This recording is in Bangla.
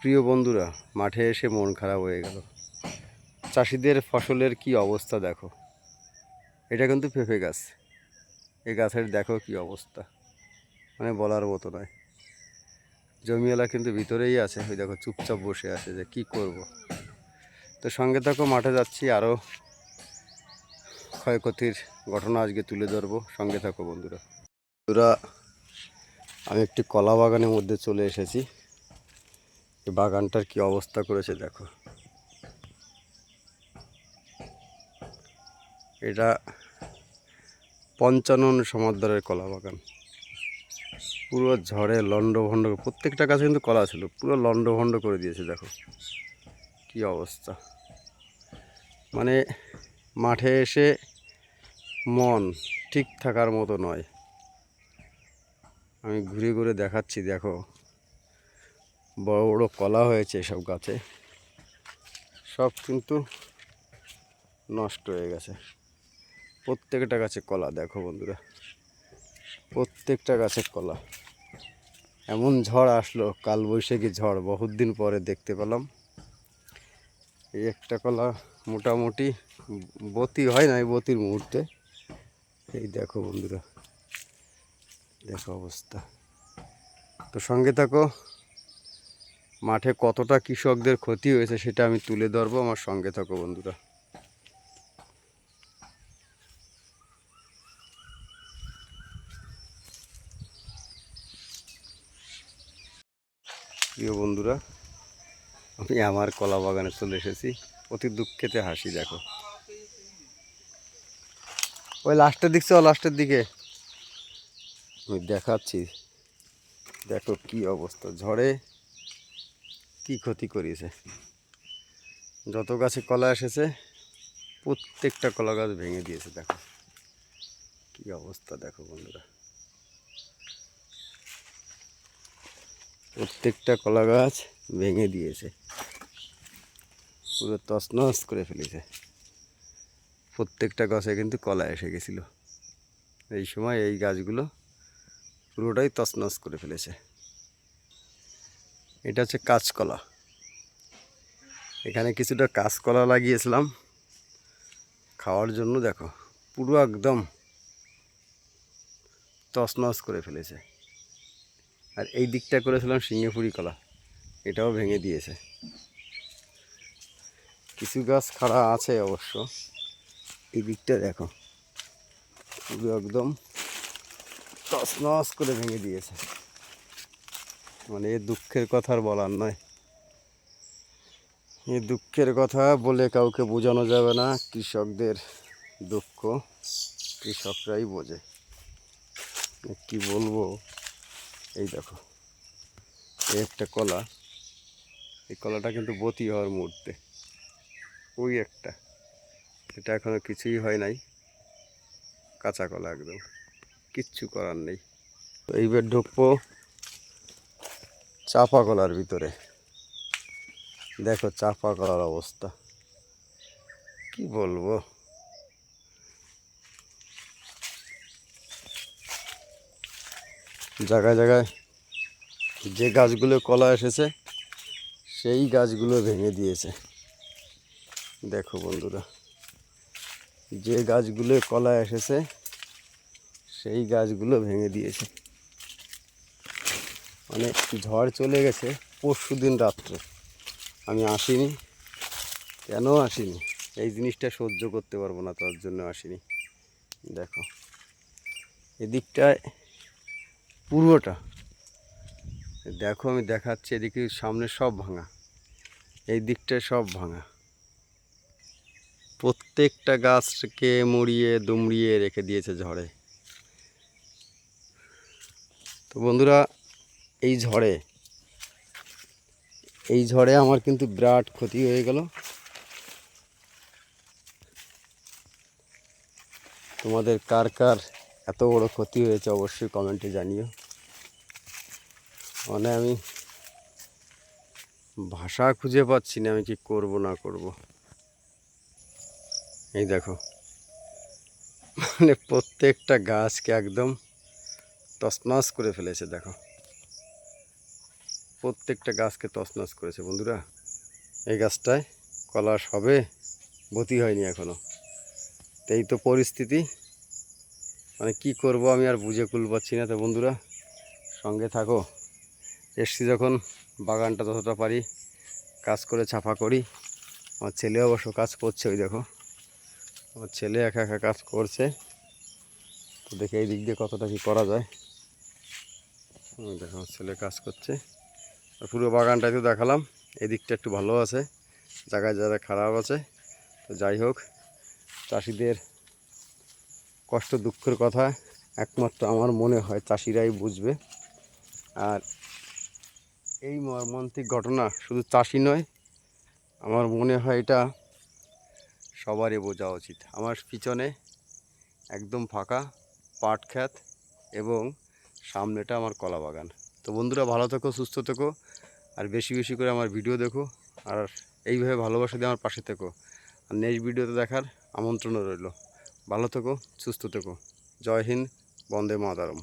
প্রিয় বন্ধুরা, মাঠে এসে মন খারাপ হয়ে গেল। চাষিদের ফসলের কি অবস্থা দেখো। এটা কিন্তু পেঁপে গাছ। এ গাছের দেখো কি অবস্থা। মানে বলার মতো নয়। জমিওয়ালা কিন্তু ভিতরেই আছে। ওই দেখো চুপচাপ বসে আছে যে কি করব। তো সঙ্গে থাকো, মাঠে যাচ্ছি। আরও ক্ষয়ক্ষতির ঘটনা আজকে তুলে ধরবো। সঙ্গে থাকো বন্ধুরা। বন্ধুরা, আমি একটি কলা বাগানের মধ্যে চলে এসেছি। বাগানটার কি অবস্থা করেছে দেখো। এটা পঞ্চানন সমাদরের কলা বাগান। পুরো ঝড়ে লন্ডভন্ড প্রত্যেকটা গাছে কিন্তু কলা ছিল, পুরো লন্ডভন্ড করে দিয়েছে দেখো। কি অবস্থা। মানে মাঠে এসে মন ঠিক থাকার মতো নয়। আমি ঘুরে ঘুরে দেখাচ্ছি, দেখো। বড় বড় কলা হয়েছে সব গাছে। সব কিন্তু নষ্ট হয়ে গেছে। প্রত্যেকটা গাছে কলা, দেখো বন্ধুরা। প্রত্যেকটা গাছে কলা। এমন ঝড় আসলো কাল বৈশাখী ঝড়, বহুত দিন পরে দেখতে পেলাম। এই একটা কলা মোটামুটি বতি হয় না এই বতির মুহূর্তে। এই দেখো বন্ধুরা, দেখো অবস্থা। তো সঙ্গে থাকো। মাঠে কতটা কৃষকদের ক্ষতি হয়েছে সেটা আমি তুলে ধরবো আমার সঙ্গে থাকো বন্ধুরা। প্রিয় বন্ধুরা, আমি আমার কলা বাগানে চলে এসেছি। অতি দুঃখেতে হাসি দেখো। ওই লাস্টের দিক চল, লাস্টের দিকে। আমি দেখাচ্ছি। দেখো কি অবস্থা। ঝড়ে কি ক্ষতি করিয়েছে? যত গাছে কলা এসেছে, প্রত্যেকটা কলা গাছ ভেঙে দিয়েছে, দেখো। কি অবস্থা, দেখো বন্ধুরা। প্রত্যেকটা কলা গাছ ভেঙে দিয়েছে। পুরো তছনছ করে ফেলেছে। প্রত্যেকটা গাছে কিন্তু কলা এসে গেছিল। এই সময় এই গাছগুলো পুরোটাই তছনছ করে ফেলেছে। এটা হচ্ছে কাঁচকলা। এখানে কিছুটা কাঁচকলা লাগিয়েছিলাম। খাওয়ার জন্য দেখো, পুরো একদম তছনছ করে ফেলেছে। আর এই দিকটা করেছিলাম সিঙ্গেপুরি কলা, এটাও ভেঙে দিয়েছে। কিছু গাছ খাড়া আছে অবশ্য। এই দিকটা দেখো, পুরো একদম তছনছ করে ভেঙে দিয়েছে। মানে এ দুঃখের কথা আর বলার নয়। এই দুঃখের কথা বলে কাউকে বোঝানো যাবে না, কৃষকদের দুঃখ কৃষকরাই বোঝে। কি বলব? এই দেখো, এই একটা কলা। এই কলাটা কিন্তু বতি হওয়ার মুহূর্তে। ওই একটা। এটা এখনও কিছুই হয় নাই। কাঁচা কলা একদম। কিচ্ছু করার নেই। এইবার ঢুকবো। চাপা কলার ভিতরে। দেখো চাপা কলার অবস্থা। কি বলব? জায়গায় জায়গায় যে গাছগুলো কলা এসেছে, সেই গাছগুলো ভেঙে দিয়েছে। দেখো বন্ধুরা, যে গাছগুলো কলা এসেছে, সেই গাছগুলো ভেঙে দিয়েছে। মানে ঝড় চলে গেছে পরশু দিন রাত্রে। আমি আসিনি। কেন আসিনি? এই জিনিসটা সহ্য করতে পারব না, তার জন্য আসিনি। দেখো, এদিকটায় পুরোটা দেখো, আমি দেখাচ্ছি এদিকে, সামনে সব ভাঙা। এই দিকটায় সব ভাঙা। প্রত্যেকটা গাছকে মুড়িয়ে, দুমড়িয়ে রেখে দিয়েছে ঝড়ে। তো বন্ধুরা এই ঝড়ে এই ঝড়ে আমার কিন্তু বিরাট ক্ষতি হয়ে গেল। তোমাদের কার কার এত বড় ক্ষতি হয়েছে অবশ্যই কমেন্টে জানিও। মানে আমি ভাষা খুঁজে পাচ্ছি না আমি কি করব না করব। এই দেখো মানে প্রত্যেকটা গাছকে একদম তছনছ করে ফেলেছে, দেখো। প্রত্যেকটা গাছকে তছনছ করেছে বন্ধুরা। এই গাছটায় কলা সবে বতি হয়নি এখনও। তো এই তো পরিস্থিতি। মানে কি করব আমি আর বুঝে কুল পাচ্ছি না তো বন্ধুরা। সঙ্গে থাকো। এসছি যখন বাগানটা যতটা পারি, কাজ করে ছাপা করি। আমার ছেলে অবশ্য কাজ করছে, ওই দেখো। আমার ছেলে একা একা কাজ করছে। তো দেখে এই দিক দিয়ে কতটা কি করা যায়। দেখো, আমার ছেলে কাজ করছে। পুরো বাগানটাই তো দেখালাম। এদিকটা একটু ভালো আছে, জায়গায় জায়গায় খারাপ আছে। তো যাই হোক, চাষিদের কষ্ট দুঃখের কথা, একমাত্র আমার মনে হয় চাষিরাই বুঝবে। আর এই মর্মান্তিক ঘটনা শুধু চাষি নয়, আমার মনে হয় এটা সবারই বোঝা উচিত। আমার পিছনে একদম ফাঁকা পাট ক্ষেত এবং সামনেটা আমার কলা বাগান তো বন্ধুরা, ভালো থেকো, সুস্থ থেকো। আর বেশি বেশি করে আমার ভিডিও দেখো আর এইভাবে ভালোবাসা দিয়ে আমার পাশে থেকো। আর নেক্সট ভিডিওতে দেখার আমন্ত্রণও রইল। ভালো থেকো, সুস্থ থেকো। জয় হিন্দ, বন্দে মাতারম।